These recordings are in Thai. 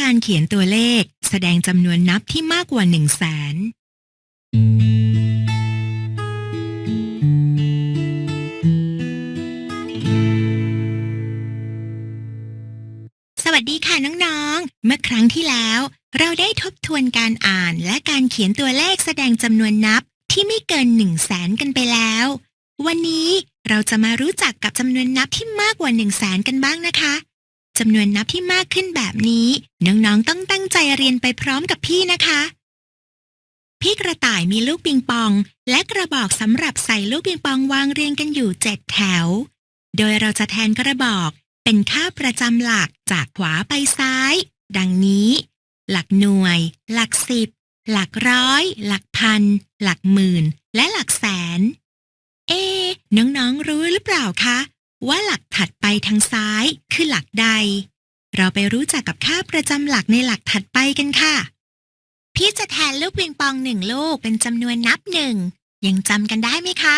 การเขียนตัวเลข แสดงจำนวนนับที่มากกว่าหนึ่งแสนสวัสดีค่ะน้องๆ เมื่อครั้งที่แล้ว เราได้ทบทวนการอ่านและการเขียนตัวเลขแสดงจำนวนนับที่ไม่เกินหนึ่งแสนกันไปแล้ว วันนี้เราจะมารู้จักกับจำนวนนับที่มากกว่าหนึ่งแสนกันบ้างนะคะ จำนวนนับที่มากขึ้นแบบนี้ น้องๆต้องตั้งใจเรียนไปพร้อมกับพี่นะคะ พี่กระต่ายมีลูกปิงปอง และกระบอกสำหรับใส่ลูกปิงปองวางเรียงกันอยู่เจ็ดแถว โดยเราจะแทนกระบอกเป็นค่าประจำหลักจากขวาไปซ้าย ดังนี้ หลักหน่วย หลักสิบ หลักร้อย หลักพัน หลักหมื่น และหลักแสน เอ๊น้องๆรู้หรือเปล่าคะ ว่าหลักถัดไปทางซ้ายคือหลักใด เราไปรู้จักกับค่าประจำหลักในหลักถัดไปกันค่ะ พี่จะแทนลูกปิงปองหนึ่งลูกเป็นจำนวนนับหนึ่งยังจำกันได้ไหมคะ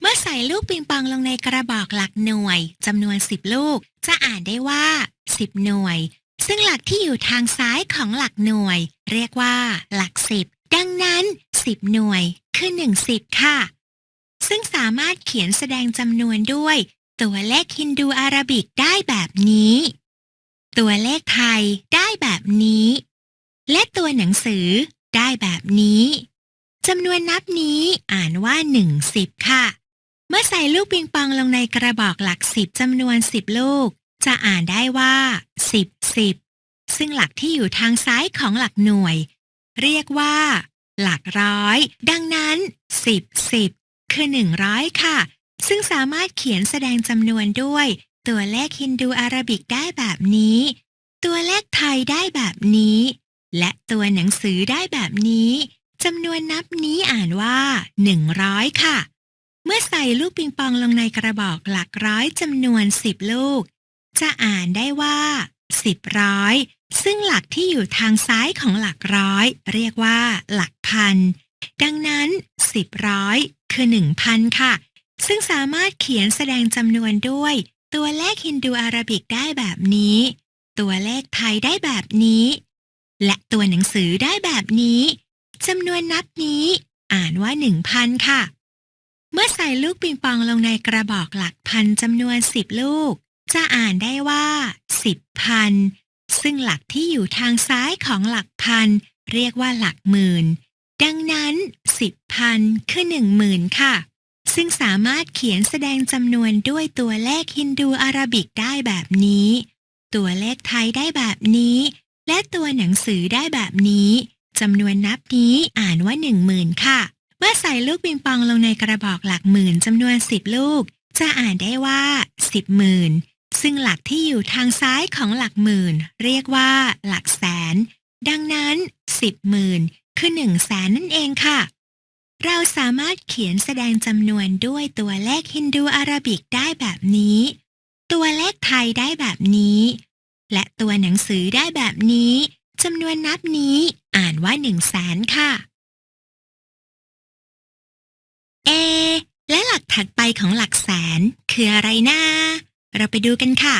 เมื่อใส่ลูกปิงปองลงในกระบอกหลักหน่วยจำนวนสิบลูก จะอ่านได้ว่าสิบหน่วย ซึ่งหลักที่อยู่ทางซ้ายของหลักหน่วย เรียกว่า หลักสิบดังนั้นสิบหน่วยคือหนึ่งสิบค่ะ ซึ่งสามารถเขียนแสดงจำนวนด้วย ตัวเลขฮินดูอาราบิกได้แบบนี้ ตัวเลขไทยได้แบบนี้ และตัวหนังสือได้แบบนี้จำนวนนับนี้อ่านว่าหนึ่งสิบค่ะ เมื่อใส่ลูกปิงปองลงในกระบอกหลักสิบจำนวนสิบลูก จะอ่านได้ว่าสิบสิบซึ่งหลักที่อยู่ทางซ้ายของหลักหน่วย เรียกว่า หลักร้อย ดังนั้นสิบสิบคือหนึ่งร้อยค่ะ ซึ่งสามารถเขียนแสดงจำนวนด้วย ตัวเลขฮินดูอาราบิกได้แบบนี้ ตัวเลขไทยได้แบบนี้ และตัวหนังสือได้แบบนี้จำนวนนับนี้อ่านว่าหนึ่งร้อยค่ะ เมื่อใส่ลูกปิงปองลงในกระบอกหลักร้อยจำนวนสิบลูก จะอ่านได้ว่าสิบร้อยซึ่งหลักที่อยู่ทางซ้ายของหลักร้อย เรียกว่า หลักพัน ดังนั้นสิบร้อยคือหนึ่งพันค่ะ ซึ่งสามารถเขียนแสดงจำนวนด้วย ตัวเลขฮินดูอาราบิกได้แบบนี้ ตัวเลขไทยได้แบบนี้ และตัวหนังสือได้แบบนี้จำนวนนับนี้อ่านว่าหนึ่งพันค่ะ เมื่อใส่ลูกปิงปองลงในกระบอกหลักพันจำนวนสิบลูก จะอ่านได้ว่าสิบพันซึ่งหลักที่อยู่ทางซ้ายของหลักพัน เรียกว่าหลักหมื่น ดังนั้นสิบพันคือหนึ่งหมื่นค่ะ ซึ่งสามารถเขียนแสดงจำนวนด้วยตัวเลขฮินดูอาราบิกได้แบบนี้ ตัวเลขไทยได้แบบนี้ และตัวหนังสือได้แบบนี้จำนวนนับนี้อ่านว่าหนึ่งหมื่นค่ะ เมื่อใส่ลูกปิงปองลงในกระบอกหลักหมื่นจำนวนสิบลูก จะอ่านได้ว่าสิบหมื่นซึ่งหลักที่อยู่ทางซ้ายของหลักหมื่น เรียกว่าหลักแสน ดังนั้นสิบหมื่นคือหนึ่งแสนนั่นเองค่ะ เราสามารถเขียนแสดงจำนวนด้วยตัวเลขฮินดูอาราบิกได้แบบนี้ ตัวเลขไทยได้แบบนี้ และตัวหนังสือได้แบบนี้จำนวนนับนี้อ่านว่าหนึ่งแสนค่ะ เอ และหลักถัดไปของหลักแสนคืออะไรนะเราไปดูกันค่ะ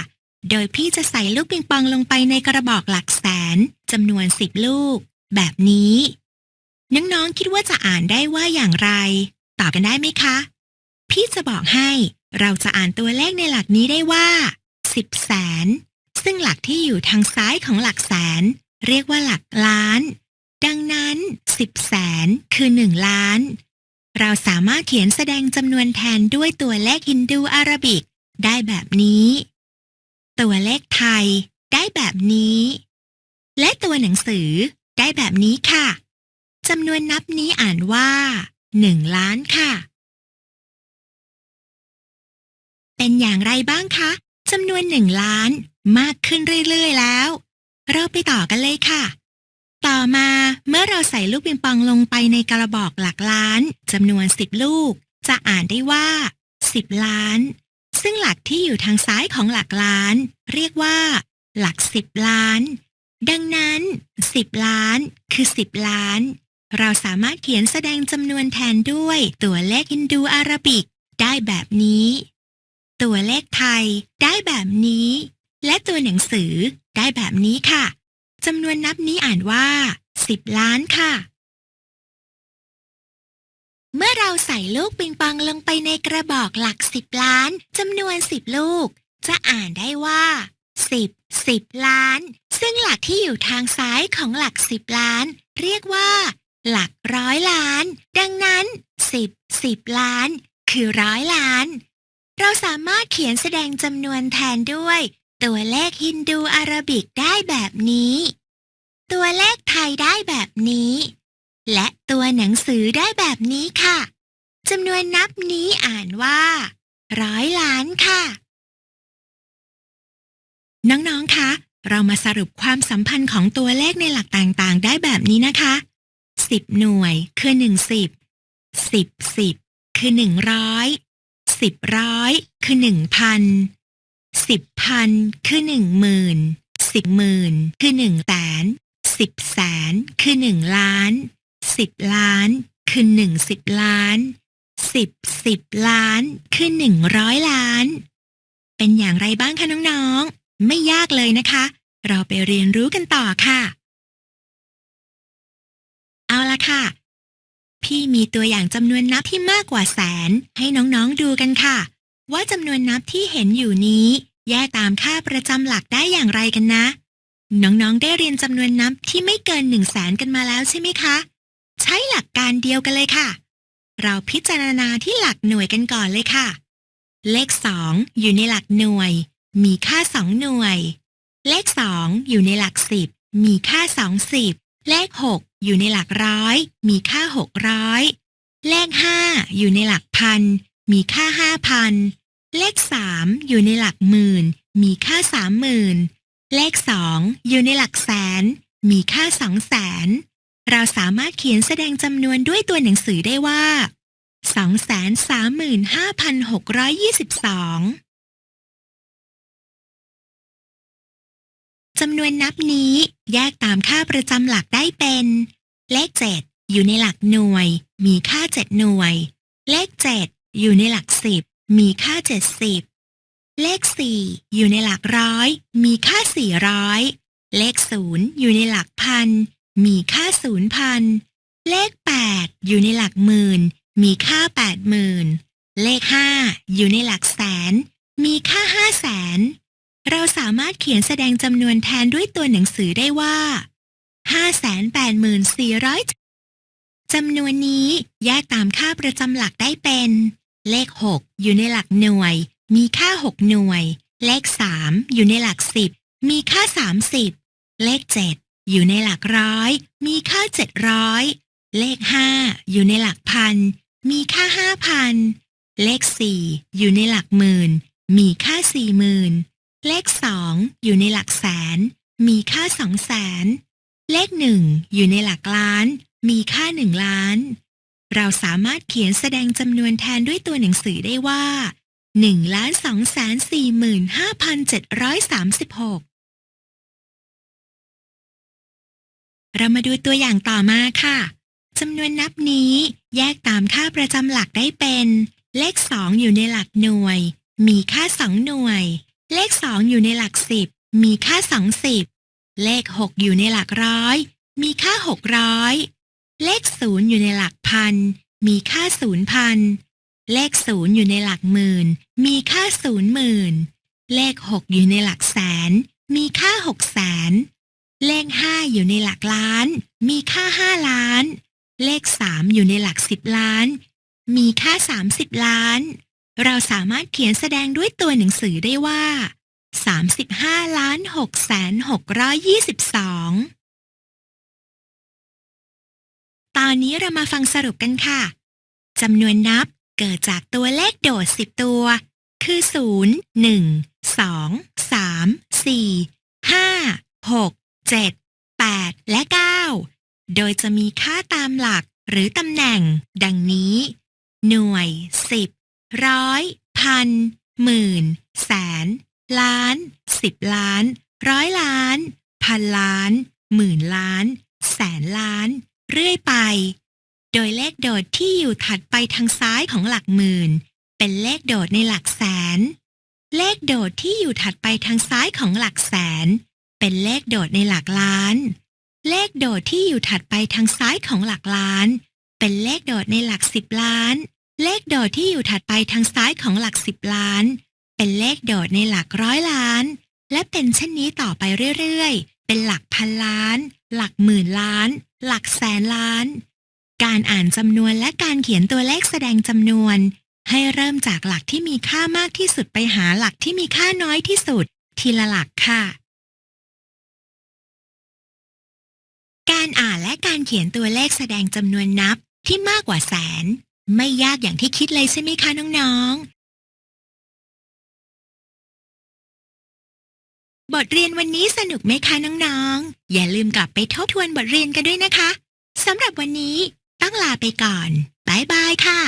โดยพี่จะใส่ลูกปิงปองลงไปในกระบอกหลักแสนจำนวนสิบลูก แบบนี้ น้องๆคิดว่าจะอ่านได้ว่าอย่างไร ตอบกันได้ไหมคะ พี่จะบอกให้เราจะอ่านตัวเลขในหลักนี้ได้ว่าสิบแสน ซึ่งหลักที่อยู่ทางซ้ายของหลักแสน เรียกว่าหลักล้าน ดังนั้นสิบแสนคือหนึ่งล้าน เราสามารถเขียนแสดงจำนวนแทนด้วยตัวเลขฮินดูอาราบิก ได้แบบนี้ ตัวเลขไทย ได้แบบนี้ และตัวหนังสือได้แบบนี้ค่ะ จำนวนนับนี้อ่านว่าหนึ่งล้านค่ะ เป็นอย่างไรบ้างคะจำนวนหนึ่งล้านมากขึ้นเรื่อยๆแล้ว เราไปต่อกันเลยค่ะ ต่อมาเมื่อเราใส่ลูกปิงปองลงไปในกระบอกหลักล้านจำนวนสิบลูก จะอ่านได้ว่าสิบล้าน ซึ่งหลักที่อยู่ทางซ้ายของหลักล้าน เรียกว่า หลักสิบล้าน ดังนั้นสิบล้านคือสิบล้าน เราสามารถเขียนแสดงจำนวนแทนด้วยตัวเลขฮินดูอาราบิก ได้แบบนี้ ตัวเลขไทย ได้แบบนี้ และตัวหนังสือ ได้แบบนี้ค่ะจำนวนนับนี้อ่านว่า10ล้านค่ะ เมื่อเราใส่ลูกปิงปองลงไปในกระบอกหลัก10ล้านจำนวน10ลูก จะอ่านได้ว่า10 10ล้าน ซึ่งหลักที่อยู่ทางซ้ายของหลัก10ล้าน เรียกว่า หลักร้อยล้าน ดังนั้น10 10ล้าน คือร้อยล้าน เราสามารถเขียนแสดงจำนวนแทนด้วย ตัวเลขฮินดูอารบิกได้แบบนี้ ตัวเลขไทยได้แบบนี้ และตัวหนังสือได้แบบนี้ค่ะจำนวนนับนี้อ่านว่า ร้อยล้านค่ะ น้องๆคะเรามาสรุปความสัมพันธ์ของตัวเลขในหลักต่างๆ ได้แบบนี้นะคะ สิบหน่วยคือหนึ่งสิบสิบสิบคือหนึ่งร้อยสิบร้อยคือหนึ่งพันสิบพันคือหนึ่งหมื่นสิบหมื่นคือหนึ่งแสนสิบแสนคือหนึ่งล้านสิบล้านคือหนึ่งสิบล้านสิบสิบล้านคือหนึ่งร้อยล้าน เป็นอย่างไรบ้างคะน้องๆ ไม่ยากเลยนะคะ เราไปเรียนรู้กันต่อค่ะ ละค่ะ พี่มีตัวอย่างจำนวนนับที่มากกว่าแสน ให้น้องๆดูกันค่ะ ว่าจำนวนนับที่เห็นอยู่นี้ แยกตามค่าประจำหลักได้อย่างไรกันนะ น้องๆได้เรียนจำนวนนับที่ไม่เกินหนึ่งแสนกันมาแล้วใช่ไหมคะ ใช้หลักการเดียวกันเลยค่ะ เราพิจารณาที่หลักหน่วยกันก่อนเลยค่ะ เลขสองอยู่ในหลักหน่วย มีค่าสองหน่วย เลขสองอยู่ในหลักสิบมีค่าสองสิบเลขหก อยู่ในหลักร้อย มีค่าหกร้อยเลขห้าอยู่ในหลักพัน มีค่าห้าพันเลขสามอยู่ในหลักหมื่น มีค่าสามหมื่นเลขสองอยู่ในหลักแสน มีค่าสองแสนเราสามารถเขียนแสดงจำนวนด้วยตัวหนังสือได้ว่า 235,622 จำนวนนับนี้แยกตามค่าประจำหลักได้เป็น เลข7อยู่ในหลักหน่วย มีค่า7หน่วย เลข7อยู่ในหลัก10มีค่า70เลข4อยู่ในหลักร้อย มีค่า400เลข0อยู่ในหลักพัน มีค่า0พัน เลข8อยู่ในหลักหมื่น มีค่า80,000เลข5อยู่ในหลักแสน มีค่า5 0 0แสน เราสามารถเขียนแสดงจำนวนแทนด้วยตัวหนังสือได้ว่า 584,400จำนวนนี้แยกตามค่าประจำหลักได้เป็น เลข 6 อยู่ในหลักหน่วย มีค่า 6 หน่วย เลข 3 อยู่ในหลัก 10 มีค่า 30 เลข 7 อยู่ในหลักร้อย มีค่า 700 เลข 5 อยู่ในหลักพัน มีค่า 5,000 เลข 4 อยู่ในหลักหมื่น มีค่า 40,000 เลข2องอยู่ในหลักแสน มีค่า200,000เลข1อยู่ในหลักล้าน มีค่า1ล้าน เราสามารถเขียนแสดงจำนวนแทนด้วยตัวหนังสือได้ว่า1ล้าน2แสน45,736เจ็ดร้อยสามสิบหกเรามาดูตัวอย่างต่อมาค่ะจำนวนนับนี้แยกตามค่าประจำหลักได้เป็น เลข2องอยู่ในหลักหน่วย มีค่า2หน่วย เลข2อยู่ในหลัก10มีค่า20เลข6อยู่ในหลักร้อย มีค่า600เลข0อยู่ในหลักพัน มีค่า0พัน เลข0อยู่ในหลักหมื่น มีค่า0หมื่น เลข6อยู่ในหลักแสน มีค่า6แสน เลข5อยู่ในหลักล้าน มีค่า5ล้าน เลข3อยู่ในหลัก10ล้าน มีค่า30ล้าน เราสามารถเขียนแสดงด้วยตัวหนังสือได้ว่า 35ล้าน6แสน622 ตอนนี้เรามาฟังสรุปกันค่ะจำนวนนับเกิดจากตัวเลขโดด 10 ตัว คือ 0 1 2 3 4 5 6 7 8 และ 9 โดยจะมีค่าตามหลักหรือตำแหน่ง ดังนี้ หน่วย 10 ร้อย พัน หมื่น แสน ล้าน สิบล้าน ร้อยล้าน พันล้าน หมื่นล้าน แสนล้าน เรื่อยไป โดยเลขโดดที่อยู่ถัดไปทางซ้ายของหลักหมื่น เป็นเลขโดดในหลักแสน เลขโดดที่อยู่ถัดไปทางซ้ายของหลักแสน เป็นเลขโดดในหลักล้าน เลขโดดที่อยู่ถัดไปทางซ้ายของหลักล้าน เป็นเลขโดดในหลักสิบล้าน เลขโดดที่อยู่ถัดไปทางซ้ายของหลักสิบล้าน เป็นเลขโดดในหลักร้อยล้าน และเป็นเช่นนี้ต่อไปเรื่อยๆ เป็นหลักพันล้าน หลักหมื่นล้าน หลักแสนล้าน การอ่านจำนวนและการเขียนตัวเลขแสดงจำนวน ให้เริ่มจากหลักที่มีค่ามากที่สุดไปหาหลักที่มีค่าน้อยที่สุด ทีละหลักค่ะ การอ่านและการเขียนตัวเลขแสดงจำนวนนับที่มากกว่าแสน ไม่ยากอย่างที่คิดเลยใช่ไหมคะน้องๆ บทเรียนวันนี้สนุกไหมคะน้องๆ อย่าลืมกลับไปทบทวนบทเรียนกันด้วยนะคะ สำหรับวันนี้ต้องลาไปก่อน บ๊ายบายค่ะ